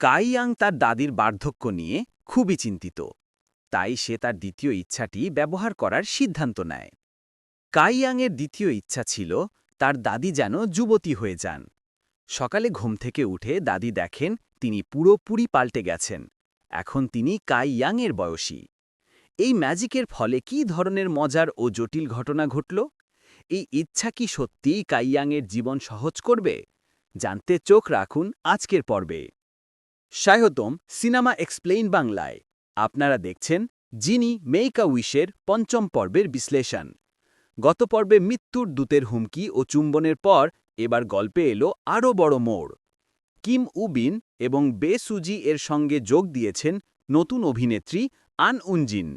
কাইয়াং তার দাদির বার্ধক্য নিয়ে খুবই চিন্তিত। তাই সে তার দ্বিতীয় ইচ্ছাটি ব্যবহার করার সিদ্ধান্ত নেয়। কাইয়াংয়ের দ্বিতীয় ইচ্ছা ছিল, তার দাদি যেন যুবতী হয়ে যান। সকালে ঘুম থেকে উঠে দাদি দেখেন তিনি পুরোপুরি পাল্টে গেছেন। এখন তিনি কাইয়াংয়ের বয়সী। এই ম্যাজিকের ফলে কি ধরনের মজার ও জটিল ঘটনা ঘটল? এই ইচ্ছা কি সত্যিই কাইয়াংয়ের জীবন সহজ করবে? জানতে চোখ রাখুন আজকের পর্বে। স্বাগতম সিনেমা এক্সপ্লেইন বাংলায়। আপনারা দেখছেন যিনি মেইকা উইশের পঞ্চম পর্বের বিশ্লেষণ। গত পর্বে মৃত্যুর দূতের হুমকি ও চুম্বনের পর এবার গল্পে এলো আরও বড় মোড়। কিম উবিন এবং বে সুজি এর সঙ্গে যোগ দিয়েছেন নতুন অভিনেত্রী আন উনজিন,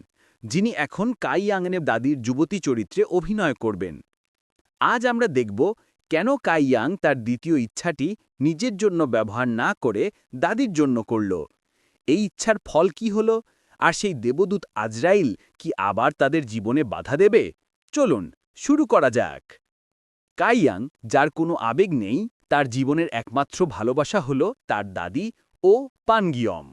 যিনি এখন কাইয়াংনের দাদির যুবতী চরিত্রে অভিনয় করবেন। আজ আমরা দেখব কেন কাইয়াং তার দ্বিতীয় ইচ্ছাটি নিজের জন্য ব্যবহার না করে দাদির জন্য করল? এই ইচ্ছার ফল কি হল? আর সেই দেবদূত আজরাইল কি আবার তাদের জীবনে বাধা দেবে? চলুন, শুরু করা যাক। কাইয়াং, যার কোনো আবেগ নেই, তার জীবনের একমাত্র ভালোবাসা হল তার দাদি ও পানগিয়ম।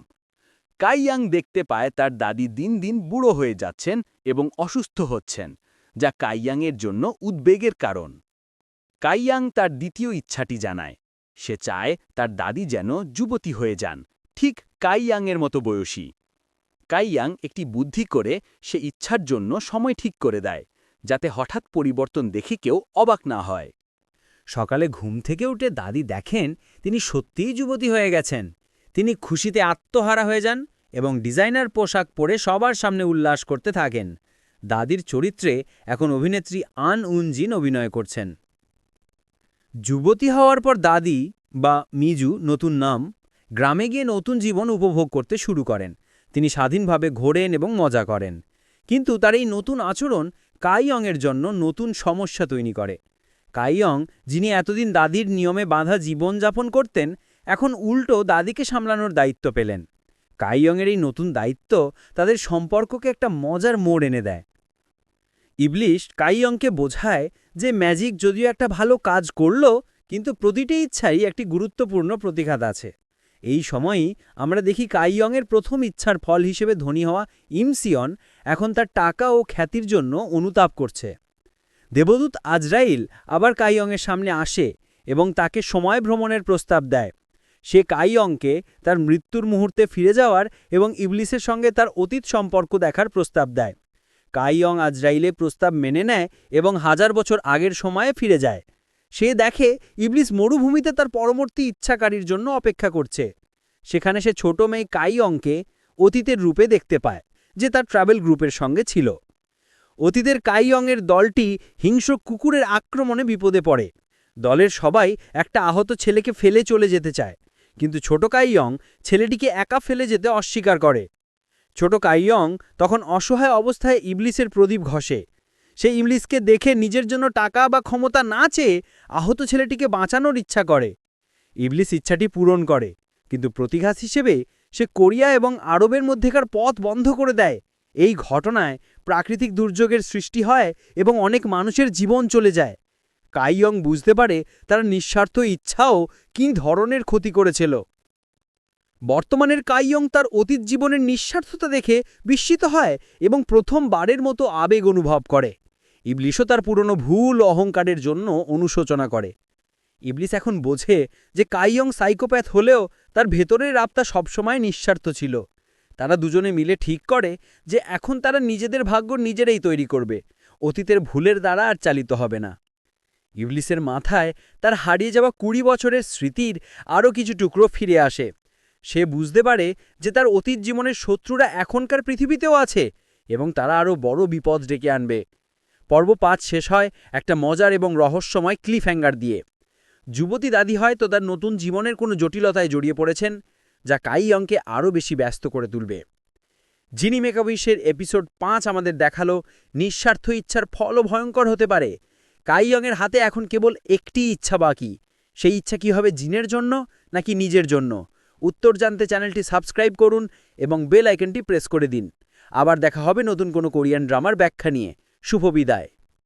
কাইয়াং দেখতে পায় তার দাদি দিন দিন বুড়ো হয়ে যাচ্ছেন এবং অসুস্থ হচ্ছেন, যা কাইয়াংয়ের জন্য উদ্বেগের কারণ। কাইয়াং তার দ্বিতীয় ইচ্ছাটি জানায়। সে চায় তার দাদি যেন যুবতী হয়ে যান, ঠিক কাইয়াংয়ের মতো বয়সী। কাইয়াং একটি বুদ্ধি করে সে ইচ্ছার জন্য সময় ঠিক করে দেয়, যাতে হঠাৎ পরিবর্তন দেখে কেউ অবাক না হয়। সকালে ঘুম থেকে উঠে দাদি দেখেন তিনি সত্যিই যুবতী হয়ে গেছেন। তিনি খুশিতে আত্মহারা হয়ে যান এবং ডিজাইনার পোশাক পরে সবার সামনে উল্লাস করতে থাকেন। দাদির চরিত্রে এখন অভিনেত্রী আন উনজিন অভিনয় করছেন। যুবতী হওয়ার পর দাদি বা মিজু নতুন নাম গ্রামে গিয়ে নতুন জীবন উপভোগ করতে শুরু করেন। তিনি স্বাধীনভাবে ঘোরেন এবং মজা করেন। কিন্তু তার এই নতুন আচরণ কাইয়ংয়ের জন্য নতুন সমস্যা তৈরি করে। কাইয়ং, যিনি এতদিন দাদির নিয়মে বাঁধা জীবনযাপন করতেন, এখন উল্টো দাদিকে সামলানোর দায়িত্ব পেলেন। কাইয়ংয়ের এই নতুন দায়িত্ব তাদের সম্পর্ককে একটা মজার মোড় এনে দেয়। ইবলিশ কাইয়ংকে বোঝায় যে ম্যাজিক যদিও একটা ভালো কাজ করল, কিন্তু প্রতিটি ইচ্ছাই একটি গুরুত্বপূর্ণ প্রতিঘাত আছে। এই সময়ই আমরা দেখি কাইয়ংয়ের প্রথম ইচ্ছার ফল হিসেবে ধনী হওয়া ইমসিয়ন এখন তার টাকা ও খ্যাতির জন্য অনুতাপ করছে। দেবদূত আজরাইল আবার কাইয়ংয়ের সামনে আসে এবং তাকে সময় ভ্রমণের প্রস্তাব দেয়। সে কাইয়ংকে তার মৃত্যুর মুহূর্তে ফিরে যাওয়ার এবং ইবলিসের সঙ্গে তার অতীত সম্পর্ক দেখার প্রস্তাব দেয়। কাইয়ং আজরাইলে প্রস্তাব মেনে নেয় এবং হাজার বছর আগের সময়ে ফিরে যায়। সে দেখে ইবলিস মরুভূমিতে তার পরবর্তী ইচ্ছাকারীর জন্য অপেক্ষা করছে। সেখানে সে ছোট মেয়ে কাইয়ংকে অতীতের রূপে দেখতে পায়, যে তার ট্রাভেল গ্রুপের সঙ্গে ছিল। অতীতের কাইয়ংয়ের দলটি হিংস্র কুকুরের আক্রমণে বিপদে পড়ে। দলের সবাই একটা আহত ছেলেকে ফেলে চলে যেতে চায়, কিন্তু ছোট কাইয়ং ছেলেটিকে একা ফেলে যেতে অস্বীকার করে। ছোট কাইয়ং তখন অসহায় অবস্থায় ইবলিসের প্রদীপ ঘষে। সে ইবলিসকে দেখে নিজের জন্য টাকা বা ক্ষমতা না চেয়ে আহত ছেলেটিকে বাঁচানোর ইচ্ছা করে। ইবলিস ইচ্ছাটি পূরণ করে, কিন্তু প্রতিঘাত হিসেবে সে কোরিয়া এবং আরবের মধ্যেকার পথ বন্ধ করে দেয়। এই ঘটনায় প্রাকৃতিক দুর্যোগের সৃষ্টি হয় এবং অনেক মানুষের জীবন চলে যায়। কাইয়ং বুঝতে পারে তার নিঃস্বার্থ ইচ্ছাও কী ধরনের ক্ষতি করেছিল। বর্তমানের কাইয়ং তার অতীত জীবনের নিঃস্বার্থতা দেখে বিস্মিত হয় এবং প্রথমবারের মতো আবেগ অনুভব করে। ইবলিশও তার পুরনো ভুল অহংকারের জন্য অনুশোচনা করে। ইবলিস এখন বোঝে যে কাইয়ং সাইকোপ্যাথ হলেও তার ভেতরের রাবতা সবসময় নিঃস্বার্থ ছিল। তারা দুজনে মিলে ঠিক করে যে এখন তারা নিজেদের ভাগ্য নিজেরাই তৈরি করবে, অতীতের ভুলের দ্বারা আর চালিত হবে না। ইবলিসের মাথায় তার হারিয়ে যাওয়া কুড়ি বছরের স্মৃতির আরও কিছু টুকরো ফিরে আসে। সে বুঝতে পারে যে তার অতীত জীবনের শত্রুরা এখনকার পৃথিবীতেও আছে এবং তারা আরও বড় বিপদ ডেকে আনবে। পর্ব পাঁচ শেষ হয় একটা মজার এবং রহস্যময় ক্লিফ হ্যাঙ্গার দিয়ে। যুবতী দাদি হয়তো তার নতুন জীবনের কোনো জটিলতায় জড়িয়ে পড়েছেন, যা কাইয়ংকে আরও বেশি ব্যস্ত করে তুলবে। জিনি মেকাবিশের এপিসোড পাঁচ আমাদের দেখাল, নিঃস্বার্থ ইচ্ছার ফলও ভয়ঙ্কর হতে পারে। কাইয়ংয়ের হাতে এখন কেবল একটি ইচ্ছা বাকি, সেই ইচ্ছা কি হবে জিনের জন্য নাকি নিজের জন্য? উত্তর জানতে চ্যানেলটি সাবস্ক্রাইব করুন এবং বেল আইকনটি প্রেস করে দিন। আবার দেখা হবে নতুন কোনো কোরিয়ান ড্রামার ব্যাখ্যা নিয়ে। শুভ বিদায়।